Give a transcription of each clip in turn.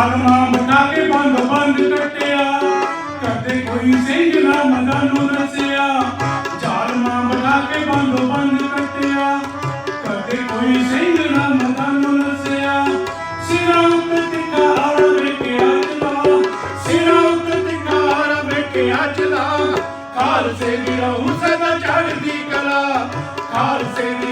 ਜ਼ਾਲਮਾਂ ਬਣਾ ਕੇ ਬੰਦ ਬੰਦ ਕੱਟਿਆ। ਕਦੇ ਕੋਈ ਸਿੰਘ ਨਾ ਮੰਨਾਂ ਨੂੰ ਨਸਿਆ। ਜ਼ਾਲਮਾਂ ਬਣਾ ਕੇ ਬੰਦ ਬੰਦ ਕੱਟਿਆ। ਕਦੇ ਕੋਈ ਸਿੰਘ ਨਾ ਮੰਨਾਂ ਨੂੰ ਨਸਿਆ। ਸਿਰਾਂ ਉੱਤੇ ਟਿਕਾਰ ਵੇਖਿਆ ਚਲਾ ਸਿਰਾਂ ਉੱਤੇ ਟਿਕਾਰ ਵੇਖਿਆ ਚਲਾ ਖਾਲਸੇ ਦੀ ਰਹੂ ਸਦਾ ਚੜ੍ਹਦੀ ਕਲਾ। ਖਾਲਸੇ ਦੀ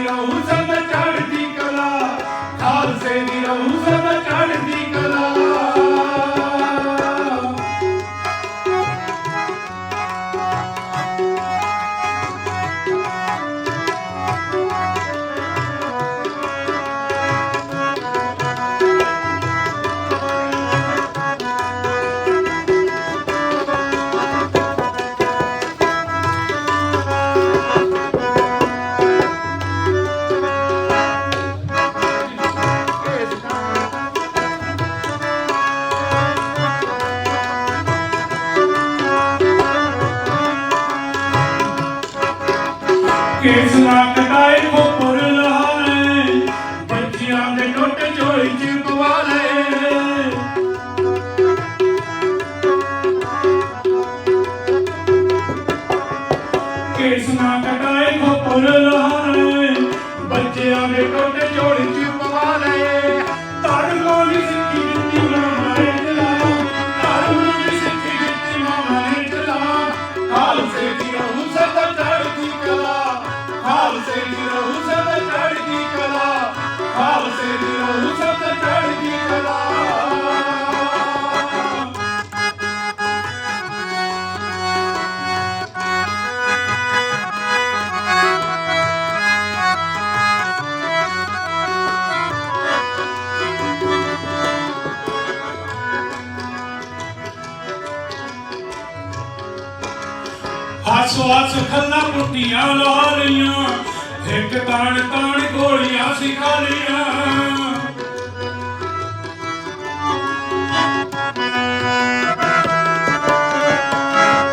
ਕੇਸ ਨਾ ਕਟਾਏ ਖੋਪਰ ਲਹਾਏ ਬੱਚਿਆਂ ਦੇ ਟੋਟੇ ਹੱਸ ਹੱਸ ਖੱਲਾ ਪੁੱਟੀਆਂ ਲਾ ਲਈਆਂ। ਇੱਕ ਤਾਣ ਤਾਣ ਗੋਲੀਆਂ ਸਿਖਾ ਲਈਆਂ।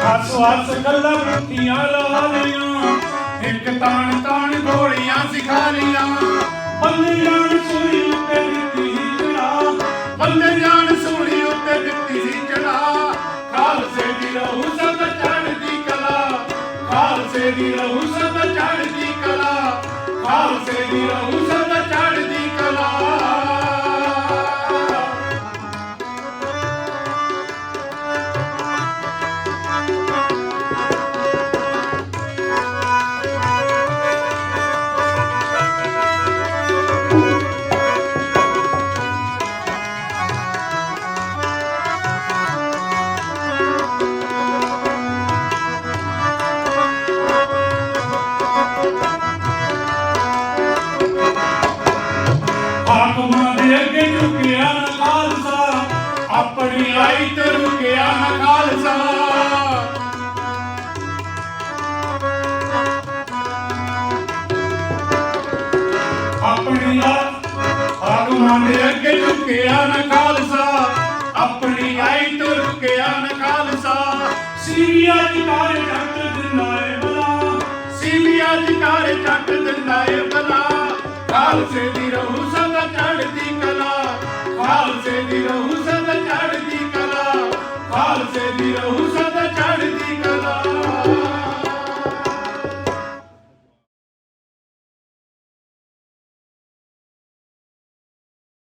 ਹੱਸ ਹੱਸ ਖੱਲਾ ਪੁੱਟੀਆਂ ਲਾ ਲਈਆਂ। ਇੱਕ ਤਾਣ ਤਾਣ ਗੋਲੀਆਂ ਸਿਖਾ ਲਈਆਂ। ਬੰਦੇ ਜਾਣ ਸੂਰੀ ਉੱਤੇ ਦਿੱਤੀ ਸੀ ਬੰਦੇ ਜਾਣ ਖਾਲਸੇ ਦੀ ਰਹੂ ਸਦਾ ਚੜ੍ਹਦੀ ਕਲਾ। ਖਾਲਸੇ ਦੀ ਰਹੂ ਸਦਾ ਹਾਕਮਾਂ ਅੱਗੇ ਝੁਕਿਆ ਨਾ ਖਾਲਸਾ, ਆਪਣੀ ਆਈ ਤੇ ਰੁਕਿਆ ਨਾ ਖਾਲਸਾ। ਆਪਣੀ ਆ- ਦੇ ਅੱਗੇ ਝੁਕਿਆ ਨਾ ਖਾਲਸਾ, ਆਪਣੀ ਆਈ ਤੇ ਰੁਕਿਆ ਨਾ ਖਾਲਸਾ। ਸੀਰੀਆ ਜਿਕਾਰ ਜੱਟ ਦਿੰਦਾ ਏ ਬਲਾ ਸੀਰੀਆ ਜਿਕਾਰ ਜੱਟ ਦਿੰਦਾ ਏ ਬਲਾ ਖਾਲਸੇ ਦੀ ਰਹੂ